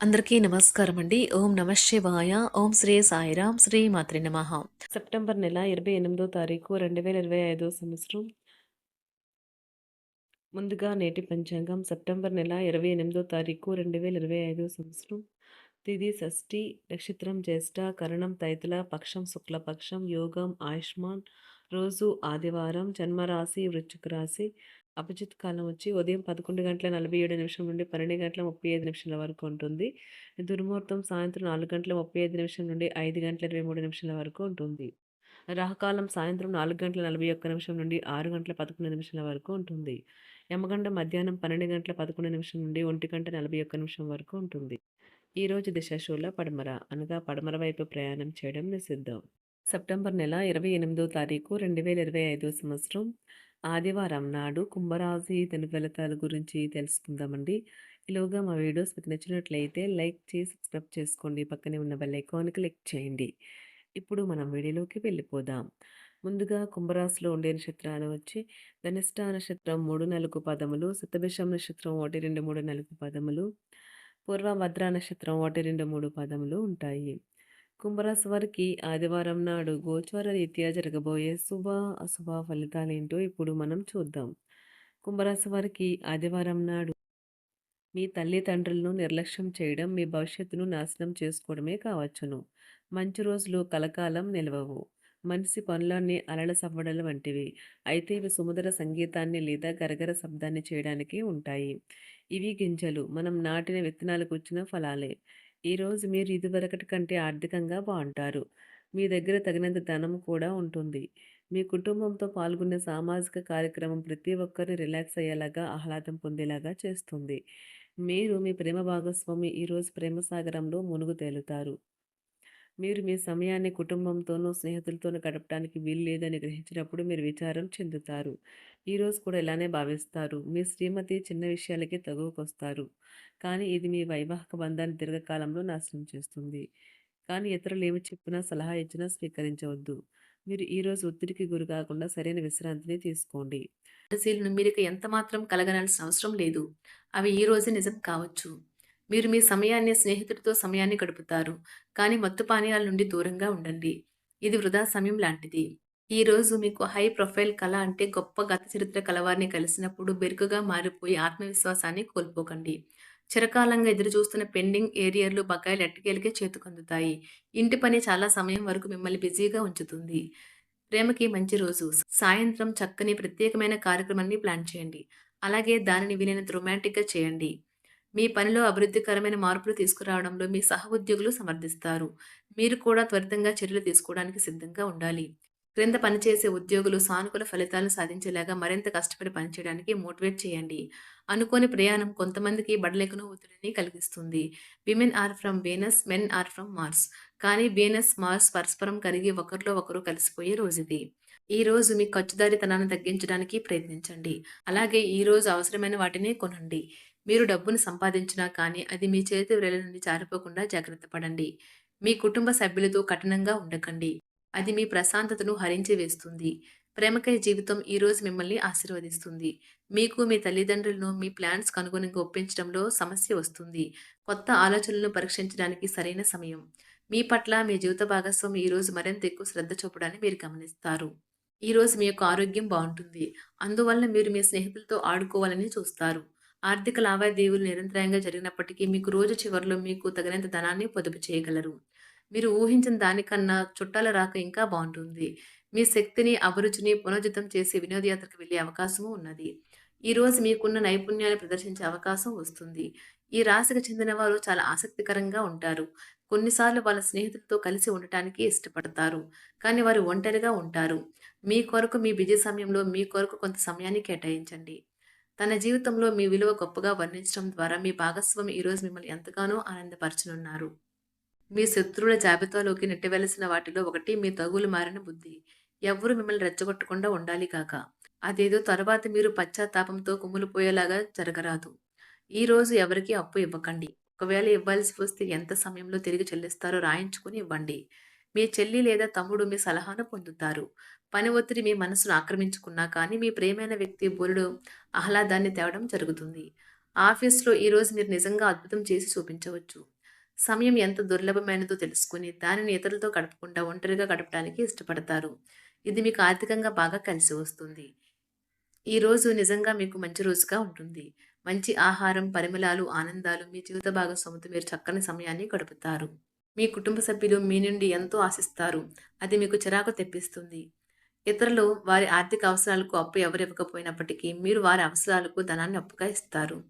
అందరికీ నమస్కారం అండి. ఓం నమ శివాయ ఓం శ్రీ సాయిరాం శ్రీ మాత్రి నమ. సెప్టెంబర్ నెల ఇరవై ఎనిమిదో తారీఖు రెండు వేల ఇరవై ఐదో సంవత్సరం. ముందుగా నేటి పంచాంగం సెప్టెంబర్ నెల ఇరవై ఎనిమిదో తారీఖు రెండు వేల ఇరవై ఐదో సంవత్సరం. తిది షష్ఠి నక్షత్రం జ్యేష్ఠ కరణం తైతుల పక్షం శుక్లపక్షం యోగం ఆయుష్మాన్ రోజు ఆదివారం జన్మరాశి వృశ్చిక రాశి అభిజిత్ కాలం వచ్చి ఉదయం పదకొండు గంటల నలభై ఏడు నిమిషం నుండి పన్నెండు గంటల ముప్పై ఐదు నిమిషాల వరకు ఉంటుంది. దుర్ముహూర్తం సాయంత్రం నాలుగు గంటల ముప్పై ఐదు నిమిషం నుండి ఐదు గంటల ఇరవై మూడు నిమిషాల వరకు ఉంటుంది. రాహకాలం సాయంత్రం నాలుగు గంటల నలభై ఒక్క నిమిషం నుండి ఆరు గంటల పదకొండు నిమిషాల వరకు ఉంటుంది. యమగండ మధ్యాహ్నం పన్నెండు గంటల పదకొండు నిమిషం నుండి ఒంటి గంట నలభై ఒక్క నిమిషం వరకు ఉంటుంది. ఈరోజు దిశాశూల పడమర అనగా పడమర వైపు ప్రయాణం చేయడం నిషిద్ధం. సెప్టెంబర్ నెల ఇరవై ఎనిమిదో తారీఖు రెండు వేల ఇరవై ఐదో సంవత్సరం. ఆదివారం నాడు కుంభరాశి దాని ఫలితాల గురించి తెలుసుకుందామండి. ఈలోగా మా వీడియోస్ మీకు నచ్చినట్లయితే లైక్ చేసి సబ్స్క్రైబ్ చేసుకోండి. పక్కనే ఉన్న బెల్ ఐకాన్ క్లిక్ చేయండి. ఇప్పుడు మనం వీడియోలోకి వెళ్ళిపోదాం. ముందుగా కుంభరాశిలో ఉండే నక్షత్రాలు వచ్చి ధనిష్ట నక్షత్రం మూడు నాలుగు పదములు సతభిషం నక్షత్రం ఒకటి రెండు మూడు నాలుగు పదములు పూర్వభద్ర నక్షత్రం ఒకటి రెండు మూడు పదములు ఉంటాయి. కుంభరాశి వారికి ఆదివారం నాడు గోచార రీత్యా జరగబోయే శుభ అశుభ ఫలితాలేంటో ఇప్పుడు మనం చూద్దాం. కుంభరాశి వారికి ఆదివారం నాడు మీ తల్లిదండ్రులను నిర్లక్ష్యం చేయడం మీ భవిష్యత్తును నాశనం చేసుకోవడమే కావచ్చును. మంచి రోజులు కలకాలం నిలవవు. మనిషి పనులన్నీ అలల సవ్వడలు వంటివి. అయితే ఇవి సుమధుర సంగీతాన్ని లేదా గరగర శబ్దాన్ని చేయడానికి ఉంటాయి. ఇవి గింజలు. మనం నాటిన విత్తనాలకు వచ్చిన ఫలాలే. ఈరోజు మీరు ఇదివరకటి కంటే ఆర్థికంగా బాగుంటారు. మీ దగ్గర తగినంత ధనం కూడా ఉంటుంది. మీ కుటుంబంతో పాల్గొనే సామాజిక కార్యక్రమం ప్రతి ఒక్కరు రిలాక్స్ అయ్యేలాగా ఆహ్లాదం పొందేలాగా చేస్తుంది. మీరు మీ ప్రేమ భాగస్వామి ఈరోజు ప్రేమ సాగరంలో మునుగు తేలుతారు. మీరు మీ సమయాన్ని కుటుంబంతోనూ స్నేహితులతోనూ గడపడానికి వీలు లేదని గ్రహించినప్పుడు మీరు విచారం చెందుతారు. ఈరోజు కూడా ఇలానే భావిస్తారు. మీ శ్రీమతి చిన్న విషయాలకి తగువకొస్తారు. కానీ ఇది మీ వైవాహిక బంధాన్ని దీర్ఘకాలంలో నాశనం చేస్తుంది. కానీ ఇతరులు ఏమి చెప్పినా సలహా ఇచ్చినా స్వీకరించవద్దు. మీరు ఈరోజు ఒత్తిడికి గురి కాకుండా సరైన విశ్రాంతిని తీసుకోండి. పరిశీలన మీకు ఎంత మాత్రం కలగనాల్సిన అవసరం లేదు. అవి ఈ రోజు నిజం కావచ్చు. మీరు మీ సమయాన్ని స్నేహితుడితో సమయాన్ని గడుపుతారు. కానీ మత్తు పానీయాల నుండి దూరంగా ఉండండి. ఇది వృధా సమయం లాంటిది. ఈ రోజు మీకు హై ప్రొఫైల్ కళ అంటే గొప్ప గత చరిత్ర కలవారిని కలిసినప్పుడు బెరుకుగా మారిపోయి ఆత్మవిశ్వాసాన్ని కోల్పోకండి. చిరకాలంగా ఎదురు చూస్తున్న పెండింగ్ ఏరియర్లు బకాయిలు ఎట్టకేలకే చేతుకందుతాయి. ఇంటి పని చాలా సమయం వరకు మిమ్మల్ని బిజీగా ఉంచుతుంది. ప్రేమకి మంచి రోజు. సాయంత్రం చక్కని ప్రత్యేకమైన కార్యక్రమాన్ని ప్లాన్ చేయండి. అలాగే దానిని వీలైనంత రొమాంటిక్గా చేయండి. మీ పనిలో అభివృద్ధికరమైన మార్పులు తీసుకురావడంలో మీ సహ ఉద్యోగులు సమర్థిస్తారు. మీరు కూడా త్వరితంగా చర్యలు తీసుకోవడానికి సిద్ధంగా ఉండాలి. క్రింద పనిచేసే ఉద్యోగులు సానుకూల ఫలితాలను సాధించేలాగా మరింత కష్టపడి పనిచేయడానికి మోటివేట్ చేయండి. అనుకోని ప్రయాణం కొంతమందికి బడలేకను ఒత్తిడిని కలిగిస్తుంది. Women are from Venus men are from Mars. కానీ బేనస్ మార్స్ పరస్పరం కరిగి ఒకరిలో ఒకరు కలిసిపోయే రోజు ఇది ఈ రోజు మీ ఖర్చుదారితనాన్ని తగ్గించడానికి ప్రయత్నించండి. అలాగే ఈ రోజు అవసరమైన వాటిని కొనండి. మీరు డబ్బును సంపాదించినా కానీ అది మీ చేతి వ్రేల నుండి జారిపోకుండా జాగ్రత్త పడండి. మీ కుటుంబ సభ్యులతో కఠినంగా ఉండకండి. అది మీ ప్రశాంతతను హరించి వేస్తుంది. ప్రేమకై జీవితం ఈరోజు మిమ్మల్ని ఆశీర్వదిస్తుంది. మీకు మీ తల్లిదండ్రులను మీ ప్లాన్స్ అనుగుణంగా ఒప్పించడంలో సమస్య వస్తుంది. కొత్త ఆలోచనలను పరీక్షించడానికి సరైన సమయం. మీ పట్ల మీ జీవిత భాగస్వామి ఈ రోజు మరింత ఎక్కువ శ్రద్ధ చూపడాన్ని మీరు గమనిస్తారు. ఈ రోజు మీ యొక్క ఆరోగ్యం బాగుంటుంది. అందువల్ల మీరు మీ స్నేహితులతో ఆడుకోవాలని చూస్తారు. ఆర్థిక లావాదేవీలు నిరంతరాయంగా జరిగినప్పటికీ మీకు రోజు చివరిలో మీకు తగినంత ధనాన్ని పొదుపు చేయగలరు. మీరు ఊహించిన దానికన్నా చుట్టాల రాక ఇంకా బాగుంటుంది. మీ శక్తిని అభిరుచిని పునరుజితం చేసి వినోదయాత్రకు వెళ్ళే అవకాశము ఉన్నది. ఈరోజు మీకున్న నైపుణ్యాన్ని ప్రదర్శించే అవకాశం వస్తుంది. ఈ రాశికి చెందిన వారు చాలా ఆసక్తికరంగా ఉంటారు. కొన్నిసార్లు వాళ్ళ స్నేహితులతో కలిసి ఉండటానికి ఇష్టపడతారు. కానీ వారు ఒంటరిగా ఉంటారు. మీ కొరకు మీ బిజీ సమయంలో మీ కొరకు కొంత సమయాన్ని కేటాయించండి. తన జీవితంలో మీ విలువ గొప్పగా వర్ణించడం ద్వారా మీ భాగస్వామి ఈరోజు మిమ్మల్ని ఎంతగానో ఆనందపరచనున్నారు. మీ శత్రువుల జాబితాలోకి నెట్టవలసిన వాటిలో ఒకటి మీ తగులు మారిన బుద్ధి. ఎవ్వరూ మిమ్మల్ని రెచ్చగొట్టకుండా ఉండాలి కాక. అదేదో తర్వాత మీరు పశ్చాత్తాపంతో కుమ్ములిపోయేలాగా జరగరాదు. ఈరోజు ఎవరికీ ఎవరికి అప్పు ఇవ్వకండి. ఒకవేళ ఇవ్వాల్సి వస్తే ఎంత సమయంలో తిరిగి చెల్లిస్తారో రాయించుకుని ఇవ్వండి. మీ చెల్లి లేదా తమ్ముడు మీ సలహాను పొందుతారు. పని ఒత్తిడి మీ మనసును ఆక్రమించుకున్నా కానీ మీ ప్రేమైన వ్యక్తి బోలుడు ఆహ్లాదాన్ని తేవడం జరుగుతుంది. ఆఫీస్లో ఈరోజు మీరు నిజంగా అద్భుతం చేసి చూపించవచ్చు. సమయం ఎంత దుర్లభమైనదో తెలుసుకుని దానిని ఇతరులతో గడపకుండా ఒంటరిగా గడపడానికి ఇష్టపడతారు. ఇది మీకు ఆర్థికంగా బాగా కలిసి వస్తుంది. ఈ రోజు నిజంగా మీకు మంచి రోజుగా ఉంటుంది. మంచి ఆహారం పరిమళాలు ఆనందాలు మీ జీవిత భాగస్వామితో మీరు చక్కని సమయాన్ని గడుపుతారు. మీ కుటుంబ సభ్యులు మీ నుండి ఎంతో ఆశిస్తారు. అది మీకు చిరాకు తెప్పిస్తుంది. ఇతరులు వారి ఆర్థిక అవసరాలకు అప్పు ఎవరు ఇవ్వకపోయినప్పటికీ మీరు వారి అవసరాలకు ధనాన్ని అప్పుగా ఇస్తారు.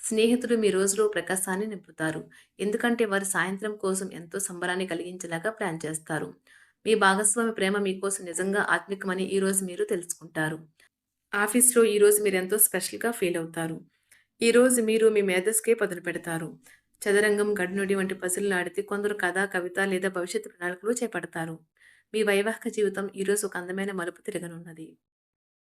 స్నేహితులు మీ రోజులో ప్రకాశాన్ని నింపుతారు. ఎందుకంటే వారు సాయంత్రం కోసం ఎంతో సంబరాన్ని కలిగించేలాగా ప్లాన్ చేస్తారు. మీ భాగస్వామి ప్రేమ మీకోసం నిజంగా ఆత్మికమని ఈరోజు మీరు తెలుసుకుంటారు. ఆఫీస్లో ఈరోజు మీరు ఎంతో స్పెషల్గా ఫీల్ అవుతారు. ఈరోజు మీరు మీ మేధస్కే పదులు పెడతారు. చదరంగం గడ్నుడి వంటి పజిల్ని ఆడితే కొందరు కథ కవిత లేదా భవిష్యత్తు ప్రణాళికలు చేపడతారు. మీ వైవాహిక జీవితం ఈరోజు ఒక అందమైన మలుపు తిరగనున్నది.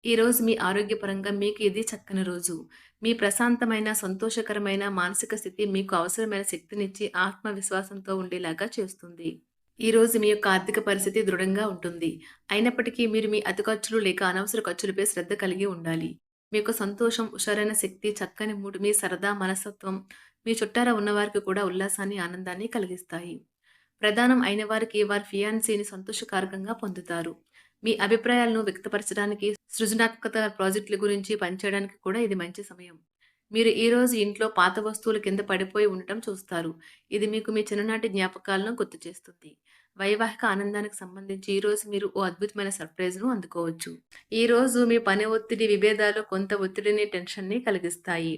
ఈరోజు మీ ఆరోగ్యపరంగా మీకు ఇది చక్కని రోజు. మీ ప్రశాంతమైన సంతోషకరమైన మానసిక స్థితి మీకు అవసరమైన శక్తినిచ్చి ఆత్మవిశ్వాసంతో ఉండేలాగా చేస్తుంది. ఈ రోజు మీ యొక్క ఆర్థిక పరిస్థితి దృఢంగా ఉంటుంది. అయినప్పటికీ మీరు మీ అతి ఖర్చులు లేక అనవసర ఖర్చులపై శ్రద్ధ కలిగి ఉండాలి. మీ యొక్క సంతోషం హుషారైన శక్తి చక్కని మూడు మీ సరదా మనస్తత్వం మీ చుట్టారా ఉన్నవారికి కూడా ఉల్లాసాన్ని ఆనందాన్ని కలిగిస్తాయి. ప్రధానం అయిన వారికి వారి ఫియాన్సీని సంతోషకారకంగా పొందుతారు. మీ అభిప్రాయాలను వ్యక్తపరచడానికి సృజనాత్మకత ప్రాజెక్టుల గురించి పనిచేయడానికి కూడా ఇది మంచి సమయం. మీరు ఈ రోజు ఇంట్లో పాత వస్తువులు కింద పడిపోయి ఉండటం చూస్తారు. ఇది మీకు మీ చిన్ననాటి జ్ఞాపకాలను గుర్తు చేస్తుంది. వైవాహిక ఆనందానికి సంబంధించి ఈరోజు మీరు ఓ అద్భుతమైన సర్ప్రైజ్ను అందుకోవచ్చు. ఈ రోజు మీ పని ఒత్తిడి విభేదాలు కొంత ఒత్తిడిని టెన్షన్ని కలిగిస్తాయి.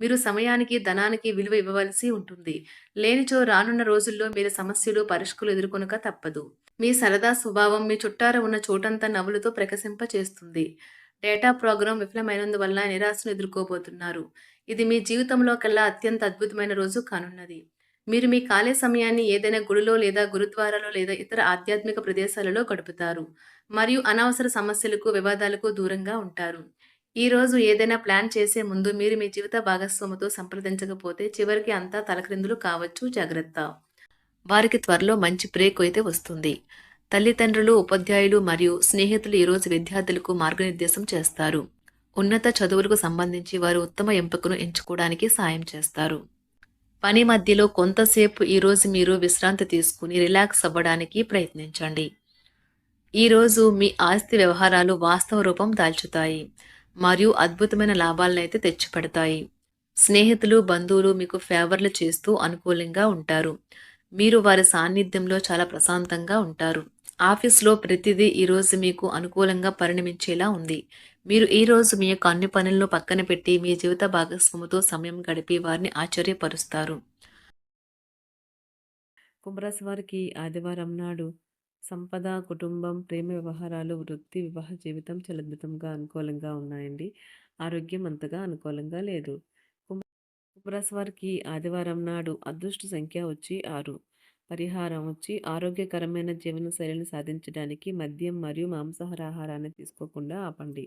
మీరు సమయానికి ధనానికి విలువ ఇవ్వవలసి ఉంటుంది. లేనిచో రానున్న రోజుల్లో మీరు సమస్యలు పరిష్కలు ఎదుర్కొనక తప్పదు. మీ సరదా స్వభావం మీ చుట్టార ఉన్న చోటంతా నవ్వులతో ప్రకసింప చేస్తుంది డేటా ప్రోగ్రాం విఫలమైనందువల్ల నిరాశను ఎదుర్కోబోతున్నారు. ఇది మీ జీవితంలో కల్లా అత్యంత అద్భుతమైన రోజు కానున్నది. మీరు మీ ఖాళీ సమయాన్ని ఏదైనా గుడిలో లేదా గురుద్వారాలో లేదా ఇతర ఆధ్యాత్మిక ప్రదేశాలలో గడుపుతారు మరియు అనవసర సమస్యలకు వివాదాలకు దూరంగా ఉంటారు. ఈ రోజు ఏదైనా ప్లాన్ చేసే ముందు మీరు మీ జీవిత భాగస్వామితో సంప్రదించకపోతే చివరికి అంతా తలక్రిందులు కావచ్చు. జాగ్రత్త. వారికి త్వరలో మంచి బ్రేక్ అయితే వస్తుంది. తల్లిదండ్రులు ఉపాధ్యాయులు మరియు స్నేహితులు ఈరోజు విద్యార్థులకు మార్గనిర్దేశం చేస్తారు. ఉన్నత చదువులకు సంబంధించి వారు ఉత్తమ ఎంపికను ఎంచుకోవడానికి సాయం చేస్తారు. పని మధ్యలో కొంతసేపు ఈరోజు మీరు విశ్రాంతి తీసుకుని రిలాక్స్ అవ్వడానికి ప్రయత్నించండి. ఈరోజు మీ ఆస్తి వ్యవహారాలు వాస్తవ రూపం దాల్చుతాయి మరియు అద్భుతమైన లాభాలనైతే అయితే తెచ్చిపెడతాయి. స్నేహితులు బంధువులు మీకు ఫేవర్లు చేస్తూ అనుకూలంగా ఉంటారు. మీరు వారి సాన్నిధ్యంలో చాలా ప్రశాంతంగా ఉంటారు. ఆఫీస్లో ప్రతిదీ ఈరోజు మీకు అనుకూలంగా పరిణమించేలా ఉంది. మీరు ఈ రోజు మీ యొక్క అన్ని పనులను పక్కన పెట్టి మీ జీవిత భాగస్వామితో సమయం గడిపి వారిని ఆశ్చర్యపరుస్తారు. కుంభరాశి వారికి ఆదివారం నాడు సంపద కుటుంబం ప్రేమ వ్యవహారాలు వృత్తి వివాహ జీవితం చలద్భుతంగా అనుకూలంగా ఉన్నాయండి. ఆరోగ్యం అంతగా అనుకూలంగా లేదు. కుంభరాశి వారికి ఆదివారం నాడు అదృష్ట సంఖ్య వచ్చి ఆరు. పరిహారం వచ్చి ఆరోగ్యకరమైన జీవన శైలిని సాధించడానికి మద్యం మరియు మాంసాహార ఆహారాన్ని తీసుకోకుండా ఆపండి.